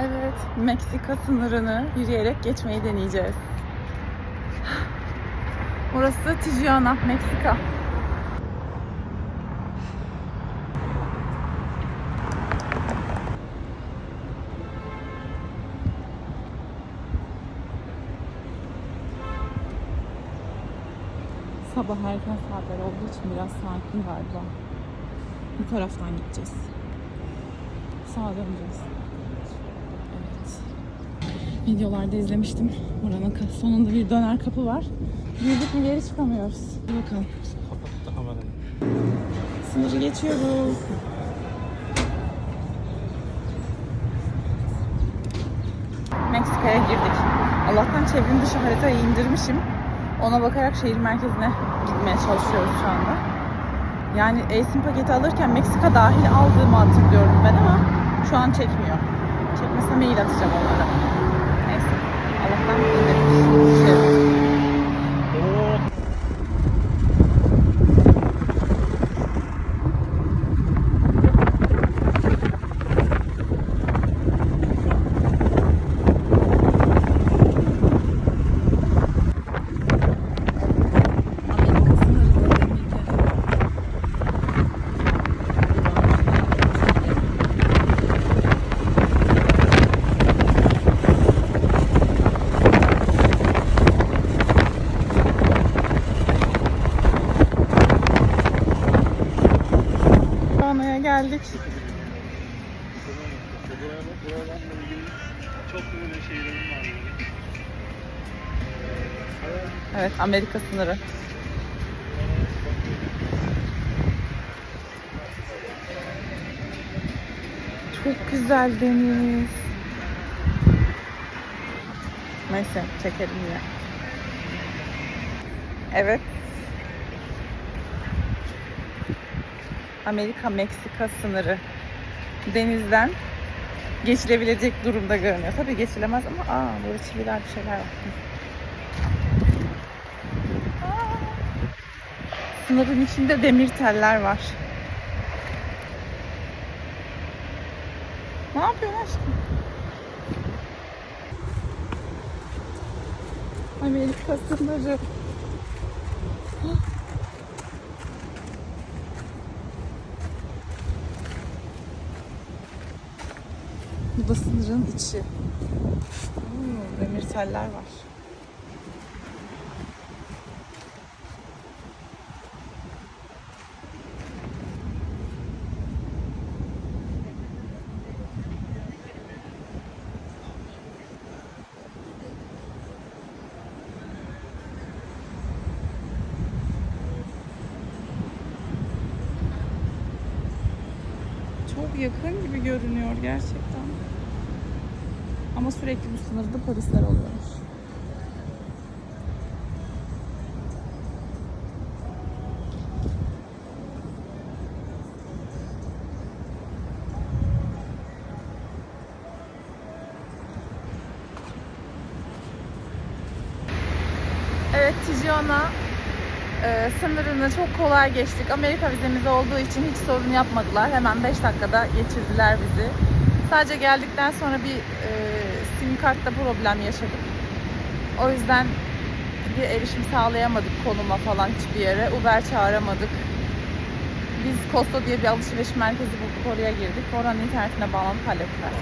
Evet, Meksika sınırını yürüyerek geçmeyi deneyeceğiz. Burası Tijuana, Meksika. Sabah erken saatler olduğu için biraz sakin galiba. Bu taraftan gideceğiz. Sağa döneceğiz. Videolarda izlemiştim. Buranın sonunda bir döner kapı var. Girdik mi geri çıkamıyoruz. Bir bakalım. Sınırı geçiyoruz. Meksika'ya girdik. Allah'tan çevrim dışı haritayı indirmişim. Ona bakarak şehir merkezine gitmeye çalışıyoruz şu anda. Yani eSIM paketi alırken Meksika dahil aldığımı hatırlıyorum ben ama şu an çekmiyor. Çekmese mail atacağım onlara. Neyse. Allah'tan geldik. Evet Amerika sınırı. Çok güzel deniz. Neyse çekelim yine. Evet. Amerika Meksika sınırı denizden geçilebilecek durumda görünüyor. Tabii geçilemez ama aa burada çiviler bir şeyler var. Sınırın içinde demir teller var. Ne yapıyorsun aşkım? Amerika sınırı. Bu da sınırın içi. Oo, demir teller var. Çok yakın gibi görünüyor gerçekten. Ama sürekli bu sınırda polisler oluyormuş. Evet Tijuana e, sınırını çok kolay geçtik. Amerika vizemiz olduğu için hiç sorun yapmadılar. Hemen 5 dakikada geçirdiler bizi. Sadece geldikten sonra bir e, sim kartta problem yaşadık. O yüzden bir erişim sağlayamadık konuma falan hiçbir yere. Uber çağıramadık. Biz Costo diye bir alışveriş merkezi bulduk. Oraya girdik. Oranın internetine bağlanıp hallettiler.